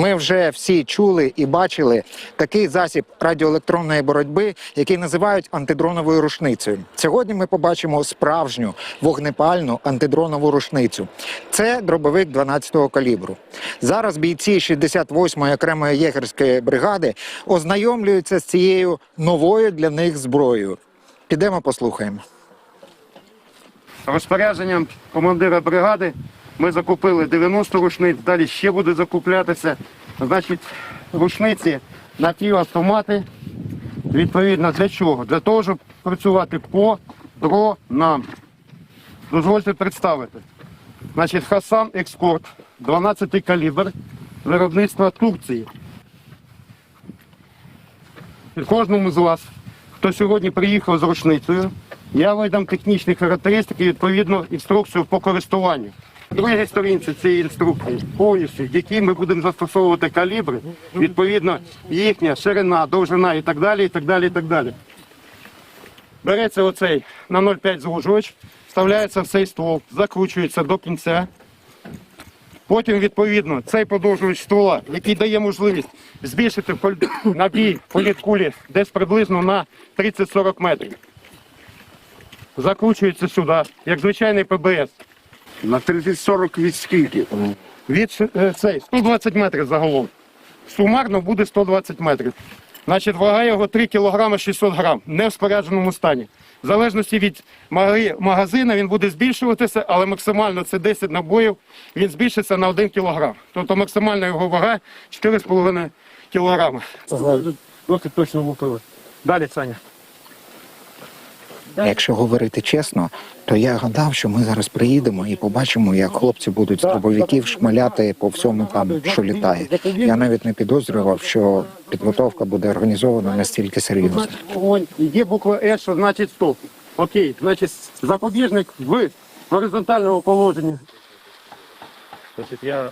Ми вже всі чули і бачили такий засіб радіоелектронної боротьби, який називають антидроновою рушницею. Сьогодні ми побачимо справжню вогнепальну антидронову рушницю. Це дробовик 12-го калібру. Зараз бійці 68-ї окремої єгерської бригади ознайомлюються з цією новою для них зброєю. Підемо послухаємо. Розпорядженням командира бригади ми закупили 90 рушниць, далі ще буде закуплятися. Значить, рушниці на ті автомати. Відповідно для чого? Для того, щоб працювати по дронам. Дозвольте представити. Значить, Хасан Екскорт, 12 калібр, виробництва Турції. Кожному з вас, хто сьогодні приїхав з рушницею, я видам технічні характеристики, відповідно, інструкцію по користуванню. Другій сторінці цієї інструкції повністю, які ми будемо застосовувати калібри, відповідно, їхня ширина, довжина і так далі, і так далі, і так далі. Береться оцей на 0,5 звужувач, вставляється в цей ствол, закручується до кінця. Потім, відповідно, цей подовжувач ствола, який дає можливість збільшити набій політ кулі десь приблизно на 30-40 метрів. Закручується сюди, як звичайний ПБС. На 30-40 від скільки? Від е, цей 120 метрів загалом. Сумарно буде 120 метрів. Значить, вага його 3 кг 600 грам, не в спорядженому стані. В залежності від магазина він буде збільшуватися, але максимально це 10 набоїв, він збільшиться на 1 кг. Тобто максимальна його вага 4,5 кг. Досить точно влупили. Далі, Саня. Якщо говорити чесно, то я гадав, що ми зараз приїдемо і побачимо, як хлопці будуть з дробовиків шмаляти по всьому там, що літає. Я навіть не підозрював, що підготовка буде організована настільки серйозно. Є буква Е, що значить стоп. Окей, значить запобіжник в горизонтальному положенні. Значить, я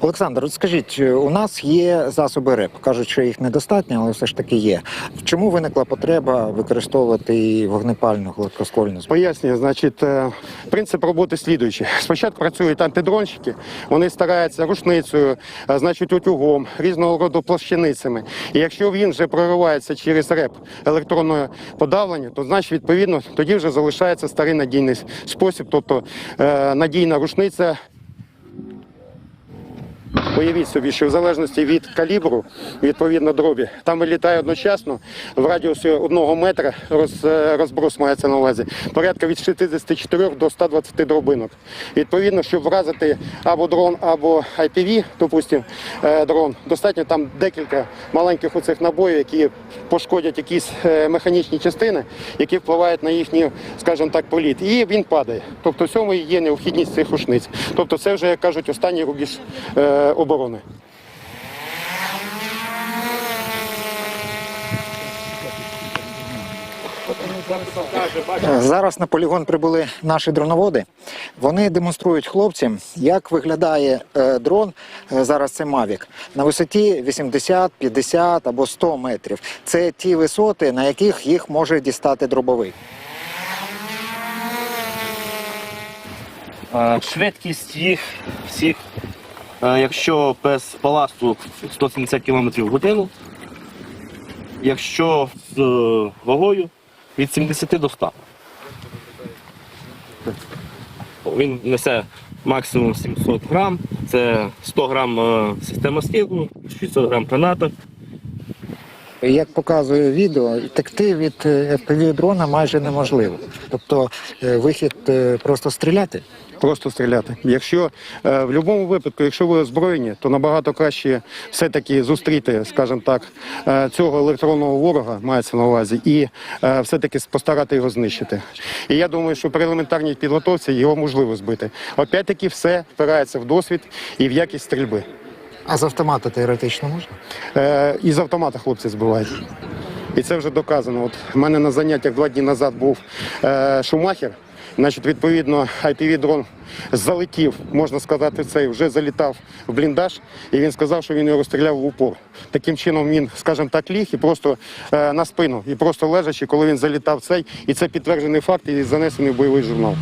Олександр, от скажіть, у нас є засоби РЕП. Кажуть, що їх недостатньо, але все ж таки є. Чому виникла потреба використовувати і вогнепальну гладкоскольну зброю? Пояснюю, значить, е, принцип роботи слідуючий. Спочатку працюють антидронщики, вони стараються рушницею, е, значить, утюгом, різного роду площаницями. І якщо він вже проривається через реп електронне подавлення, то значить, відповідно, тоді вже залишається старий надійний спосіб, тобто е, надійна рушниця. Уявіть собі, що в залежності від калібру, відповідно дробі, там вилітає одночасно в радіусі одного метра роз, е, розброс мається на увазі, порядка від 64 до 120 дробинок. Відповідно, щоб вразити або дрон, або IPV, допустимо, е, дрон, достатньо там декілька маленьких оцих набоїв, які пошкодять якісь е, механічні частини, які впливають на їхній, скажімо так, політ. І він падає. Тобто в цьому є необхідність цих рушниць. Тобто це вже, як кажуть, останній рубіж оборони. Зараз на полігон прибули наші дроноводи. Вони демонструють хлопцям, як виглядає е, дрон. е, Зараз це Мавік на висоті 80, 50 або 100 метрів. Це ті висоти, на яких їх може дістати дробовик. Швидкість їх всіх, якщо без баласту 170 км в годину, якщо з е, вагою від 70 до 100. Він несе максимум 700 грам, це 100 грам е, система скиду, 600 грам граната. Як показує відео, текти від fpv дрона майже неможливо. Тобто е, вихід е, просто стріляти. Просто стріляти. Якщо е, в будь-якому випадку, якщо ви озброєні, то набагато краще все-таки зустріти, скажімо так, е, цього електронного ворога мається на увазі, і е, все-таки постарати його знищити. І я думаю, що при елементарній підготовці його можливо збити. Опять-таки, все впирається в досвід і в якість стрільби. А з автомата теоретично можна? Е, із автомата хлопці збивають. І це вже доказано. От в мене на заняттях два дні назад був е, Шумахер. Значить, відповідно, IPV-дрон залетів, можна сказати, цей вже залітав в бліндаж, і він сказав, що він його розстріляв в упор. Таким чином він, скажімо так, ліг і просто е, на спину, і просто лежачи, коли він залітав цей, і це підтверджений факт і занесений в бойовий журнал.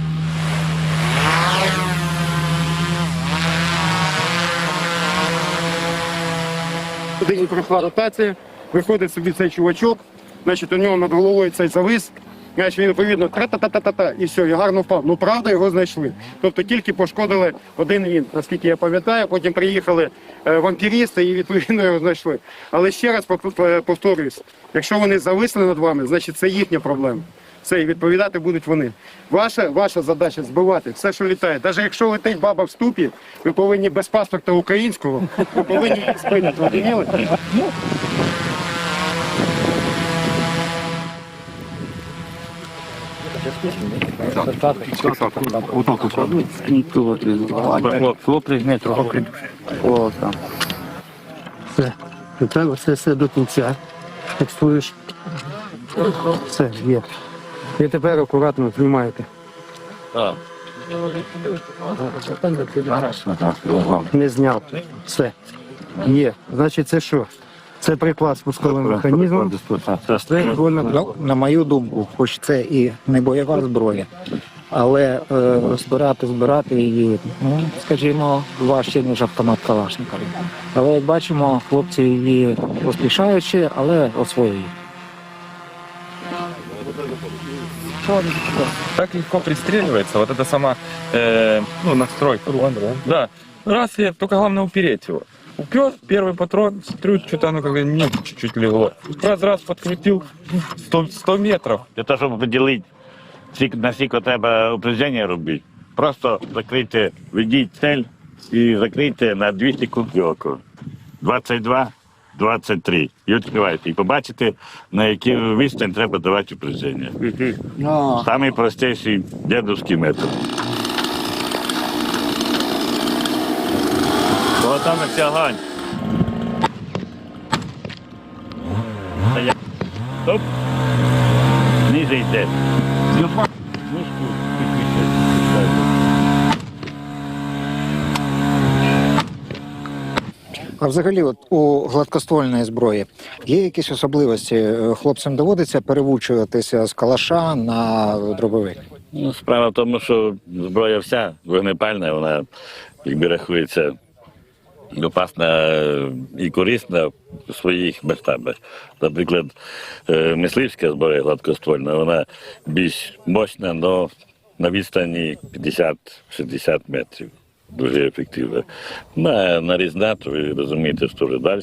Туди пройшла ротація, виходить собі цей чувачок, значить у нього над головою цей завис, значить він відповідно тра-та-та-та-та, і все, і гарно впав. Ну правда його знайшли. Тобто тільки пошкодили один він, наскільки я пам'ятаю, потім приїхали е, вампірісти і відповідно його знайшли. Але ще раз пов- повторююсь, якщо вони зависли над вами, значить це їхня проблема. Це і відповідати будуть вони. Ваша, ваша задача збивати все, що літає. Навіть якщо летить баба в ступі, ви повинні без паспорта українського, ви повинні її? Все. Тепер все, все до кінця. Текстуєш. Все, є. І тепер акуратно знімаєте. Не зняв. Все. Є. Значить, це що? Це приклад спусковим механізмом. Це. Ну, на мою думку, хоч це і не бойова зброя, але е, збирати, збирати її, ну, скажімо, важче, ніж автомат Калашникова. Але як бачимо, хлопці її поспішаючи, але освоюють. так легко пристреливается. Вот это сама э, ну, настройка. Да. Раз и только главное упереть его. Упер первый патрон, смотрю, что-то оно как-то не чуть-чуть легло. Раз, раз, подкрутил 100, 100 метров. Для того, щоб поділити, скільки- на скільки треба упреждення робити, просто закрийте, ведіть цель і закрийте на 2 секунди око. 22, 23. І відкривайте. І побачите, на який відстань треба давати упреждення. Самий простіший дедовський метод. Готовності огонь. Стоять. Стоп. Ниже йде. А взагалі, от у гладкоствольної зброї є якісь особливості? Е, Хлопцям доводиться перевучуватися з калаша на дробовик. Ну, справа в тому, що зброя вся вогнепальна, вона якби рахується опасна і корисна в своїх масштабах. Наприклад, е, мисливська зброя гладкоствольна, вона більш мощна, але на відстані 50-60 метрів. Дуже ефективна. На нарізна, то ви розумієте, що вже далі.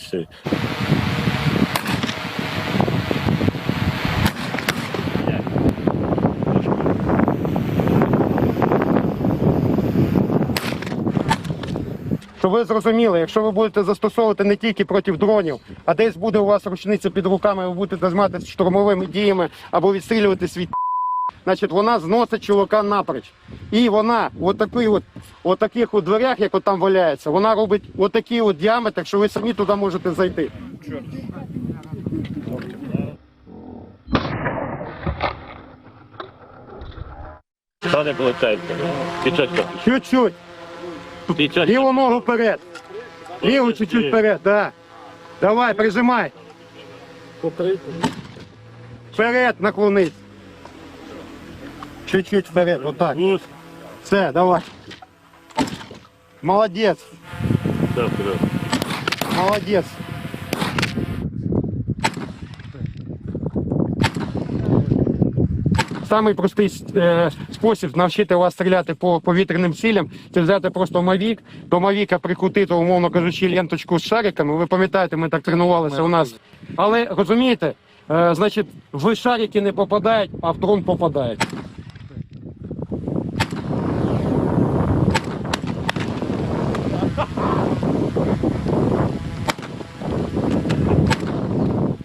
Щоб ви зрозуміли, якщо ви будете застосовувати не тільки проти дронів, а десь буде у вас рушниця під руками, ви будете займатися штурмовими діями або відстрілювати свій значить вона зносить чоловіка напроч. І вона от такий от, от таких от дверях, як от там валяється, вона робить от от діаметр, що ви самі туди можете зайти. Що не виходить? Чуть-чуть. Ліву ногу вперед. Ліву чуть-чуть вперед, да. Давай, прижимай. Вперед наклонись. Чуть-чуть вперед, отак. Все, давай. Молодець, Все, вперед. молодець. Самий простий е, спосіб навчити вас стріляти по повітряним цілям це взяти просто мавік, до мавіка прикрутити, умовно кажучи, ленточку з шариками. Ви пам'ятаєте, ми так тренувалися у нас. Але розумієте, е, значить, в шарики не попадають, а в дрон попадають.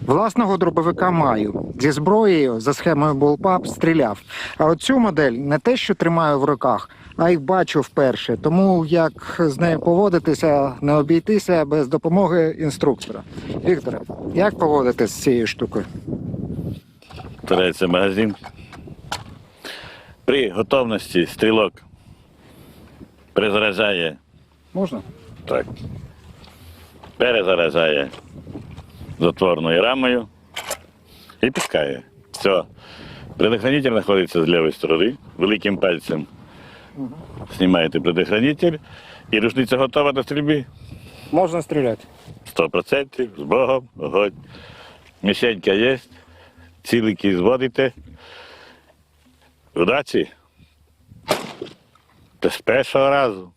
Власного дробовика маю. Зі зброєю за схемою Bullpup стріляв. А от цю модель не те, що тримаю в руках, а й бачу вперше. Тому як з нею поводитися, не обійтися без допомоги інструктора. Вікторе, як поводитися з цією штукою? Втирається магазин. При готовності стрілок перезаряджає Можна? так. Перезаряджає затворною рамою і пускає. Все. Предохранитель знаходиться з лівої сторони, великим пальцем. Знімаєте предохранитель і рушниця готова до стрільби. Можна стріляти. 100%, з Богом, огонь. Мішенька є, цілики зводите. Удачі. Та з першого разу.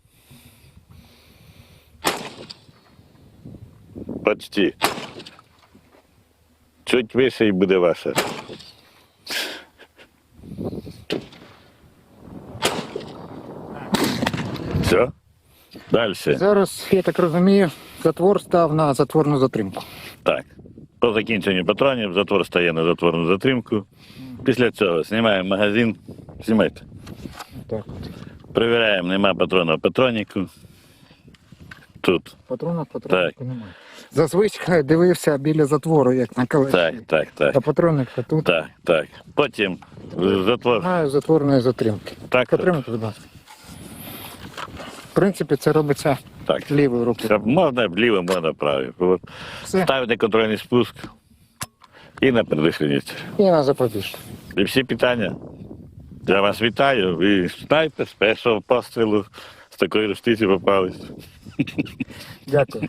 Почти. Чуть вище і буде ваше. Все. Далі. Зараз, я так розумію, затвор став на затворну затримку. Так. По закінченню патронів затвор стає на затворну затримку. Після цього знімаємо магазин. Знімайте. Так. Перевіряємо, нема патрона в патроніку. Тут. Патронів патронів немає. Зазвичай дивився біля затвору, як на калаші. Так, так, А так. патронник тут Так, так. Потім затвор. немає затворної затримки. Так, так. Будь ласка. В принципі, це робиться так. лівою рукою. Це Можна вліво, можна. От. Все. Ставите контрольний спуск і на предвишеність. І на запобіжку. І всі питання. Я вас вітаю. Ви снайпер з першого пострілу з такої рушниці попались. Дякую.